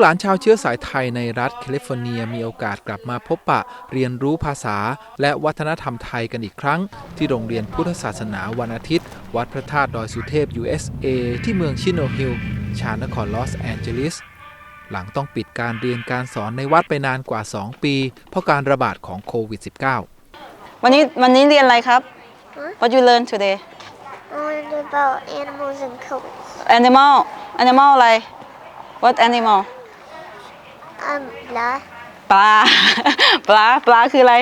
หลานชาวเชื้อสายไทยในรัฐแคลิฟอร์เนียมีโอกาสกลับมาพบปะ เรียนรู้ภาษา และวัฒนธรรมไทยกันอีกครั้ง ที่โรงเรียนพุทธศาสนาวันอาทิตย์ วัดพระธาตุดอยสุเทพ USA ที่เมืองชิโนฮิลชานครลอสแอนเจลิส หลังต้องปิดการเรียนการสอนในวัดไปนานกว่า 2 ปี เพราะการระบาดของโควิด -19 วันนี้วันนี้เรียนอะไรครับ What you learn today Learned about animals and colors. Animal Animal อะไร What animal Um, blah. ปลา ปลา ปลาคืออะไร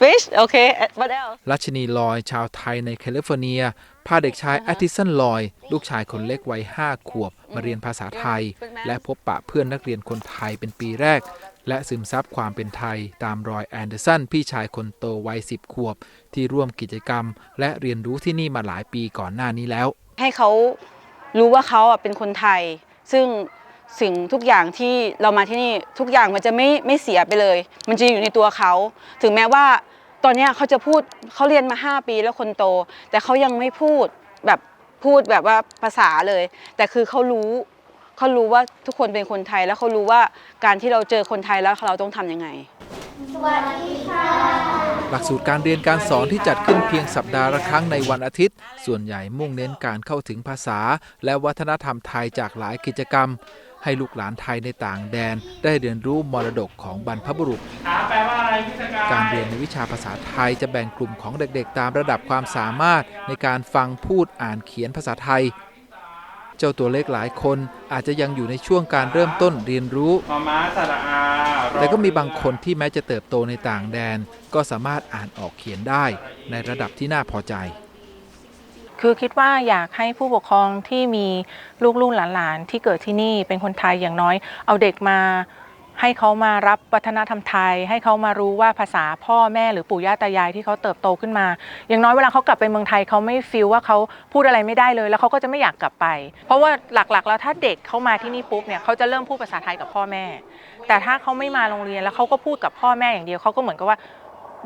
Fish โอเค What else รัชนีลอยชาวไทยในแคลิฟอร์เนีย พาเด็กชายแอตติสันลอย ลูกชายคนเล็กวัย5ขวบ มาเรียนภาษาไทย และพบปะเพื่อนนักเรียนคนไทยเป็นปีแรก และซึมซับความเป็นไทย ตามรอยแอนเดอร์สันพี่ชายคนโตวัย10ขวบ ที่ร่วมกิจกรรม และเรียนรู้ที่นี่มาหลายปีก่อนหน้านี้แล้ว ให้เขารู้ว่าเขาอะเป็นคนไทย ซึ่ง สิ่งทุกอย่างที่เรามาที่นี่ทุกอย่างมันจะไม่ไม่เสียไปเลย มันจะอยู่ในตัวเขา ถึงแม้ว่าตอนเนี้ยเขาจะพูดเขาเรียนมา 5 ปีแล้วคนโต แต่เขายังไม่พูดแบบพูดแบบว่าภาษาเลย แต่คือเขารู้เขารู้ว่าทุกคนเป็นคนไทยแล้วเขารู้ว่าการที่เราเจอคนไทยแล้วเราต้องทำยังไงหลักสูตรการเรียนการสอนที่จัดขึ้นเพียงสัปดาห์ละครั้งในวันอาทิตย์ ส่วนใหญ่มุ่งเน้นการเข้าถึงภาษา และวัฒนธรรมไทยจากหลายกิจกรรม ให้ลูกหลานไทยในต่างแดน ได้เรียนรู้มรดกของบรรพบุรุษ การเรียนในวิชาภาษาไทยจะแบ่งกลุ่มของเด็กๆ ตามระดับความสามารถในการฟังพูดอ่านเขียนภาษาไทย เจ้าตัวเล็กหลายคนอาจจะยังอยู่ในช่วงการเริ่มต้นเรียนรู้มอม้าสระอาแต่ก็มีบางคนที่แม้จะเติบโตในต่างแดน ก็สามารถอ่านออกเขียนได้ในระดับที่น่าพอใจ คือคิดว่าอยากให้ผู้ปกครองที่มีลูกลูกหลานๆที่เกิดที่นี่เป็นคนไทยอย่างน้อย เอาเด็กมาให้เขามารับวัฒนธรรมไทย ให้เขามารู้ว่าภาษาพ่อแม่หรือปู่ย่าตายายที่เขาเติบโตขึ้นมา อย่างน้อยเวลาเขากลับไปเมืองไทยเขาไม่ฟีลว่าเขาพูดอะไรไม่ได้เลย แล้วเขาก็จะไม่อยากกลับไป เพราะว่าหลักๆ แล้วถ้าเด็กเขามาที่นี่ปุ๊บเนี่ยเขาจะเริ่มพูดภาษาไทยกับพ่อแม่ แต่ถ้าเขาไม่มาโรงเรียนแล้วเขาก็พูดกับพ่อแม่อย่างเดียวเขาก็เหมือนกับว่า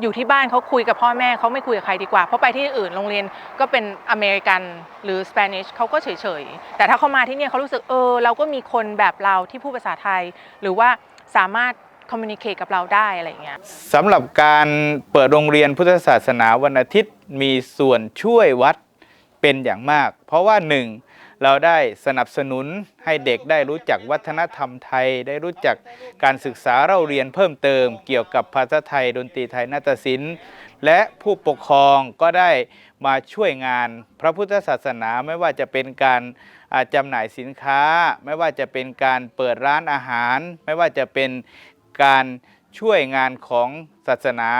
อยู่ที่บ้านเขาคุยกับพ่อแม่เขาไม่คุยกับใครดีกว่า เพราะไปที่อื่นโรงเรียนก็เป็นอเมริกันหรือสเปนิชเขาก็เฉยๆ แต่ถ้าเขามาที่เนี่ยเขารู้สึกเออเราก็มีคนแบบเราที่พูดภาษาไทย หรือว่าสามารถคอมมิ n นิเค e กับเราได้อะไรอย่างเงี้ยสำหรับการเปิดโรงเรียนพุทธศาสนาวันอาทิตย์มีส่วนช่วยวัดเป็นอย่างมาก เพราะว่าหนึ่ง เราได้สนับสนุนให้เด็กได้รู้จักวัฒนธรรมไทย ได้รู้จักการศึกษาเราเรียนเพิ่มเติม เกี่ยวกับภาษาไทย ดนตรีไทยนาฏศิลป์ และผู้ปกครองก็ได้มาช่วยงานพระพุทธศาสนาไม่ว่าจะเป็นการจำหน่ายสินค้า ไม่ว่าจะเป็นการเปิดร้านอาหาร ไม่ว่าจะเป็นการช่วยงานของศาสนา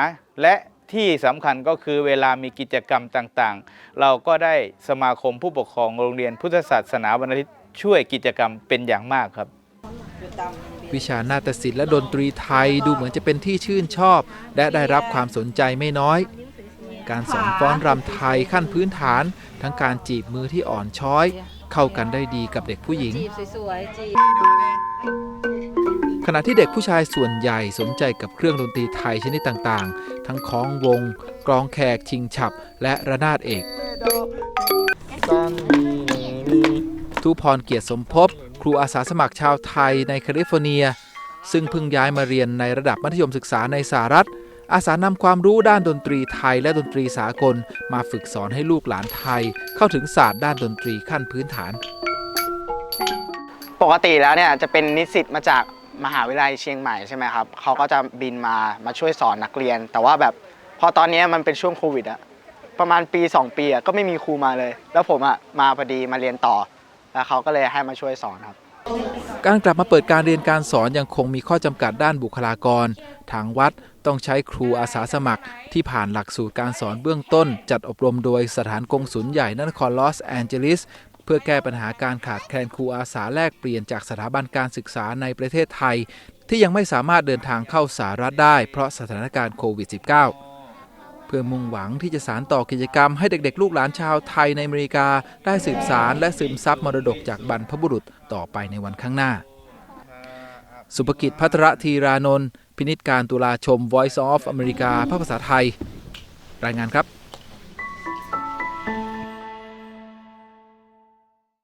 และ ที่สำคัญก็คือเวลามีกิจกรรมต่างๆ เราก็ได้สมาคมผู้ปกครองโรงเรียนพุทธศาสนาวันอาทิตย์ช่วยกิจกรรมเป็นอย่างมากครับ วิชานาฏศิลป์และดนตรีไทยดูเหมือนจะเป็นที่ชื่นชอบ และได้รับความสนใจไม่น้อย การสอนฟ้อนรำไทยขั้นพื้นฐาน ทั้งการจีบมือที่อ่อนช้อย เข้ากันได้ดีกับเด็กผู้หญิง ขณะที่เด็กผู้ชายส่วนใหญ่สนใจกับเครื่องดนตรีไทยชนิดต่างๆ ทั้งคล้องวง กลองแขก ชิงฉับ และระนาดเอกทูพรเกียรติสมภพครูอาสาสมัครชาวไทยในแคลิฟอร์เนีย ซึ่งเพิ่งย้ายมาเรียนในระดับมัธยมศึกษาในสหรัฐ อาสานำความรู้ด้านดนตรีไทยและดนตรีสากล มาฝึกสอนให้ลูกหลานไทย เข้าถึงศาสตร์ด้านดนตรีขั้นพื้นฐาน ปกติแล้วเนี่ยจะเป็นนิสิตมาจาก มหาวิทยาลัยเชียงใหม่ใช่ไหมครับเขาก็จะบินมามาช่วยสอนนักเรียน แต่ว่าแบบพอตอนนี้มันเป็นช่วงโควิดอะประมาณปี 2 ปีอะก็ไม่มีครูมาเลย แล้วผมอะมาพอดีมาเรียนต่อ แล้วเขาก็เลยให้มาช่วยสอนครับ การกลับมาเปิดการเรียนการสอนยังคงมีข้อจำกัดด้านบุคลากร ทางวัดต้องใช้ครูอาสาสมัคร ที่ผ่านหลักสูตรการสอนเบื้องต้น จัดอบรมโดยสถานกงสุลใหญ่นครลอสแอนเจลิสเพื่อแก้ปัญหาการขาดแคลนครูอาสาแลกเปลี่ยนจากสถาบันการศึกษาในประเทศไทย ที่ยังไม่สามารถเดินทางเข้าสหรัฐได้ เพราะสถานการณ์โควิด -19 เพื่อมุ่งหวังที่จะสานต่อกิจกรรมให้เด็กๆ ลูกหลานชาวไทยในอเมริกา ได้สืบสารและซึมซับมรดกจากบรรพบุรุษต่อไปในวันข้างหน้า สุภกิจพัทรธีรานนท์พินิจการตุลาชม Voice of America ภาคภาษาไทย รายงานครับ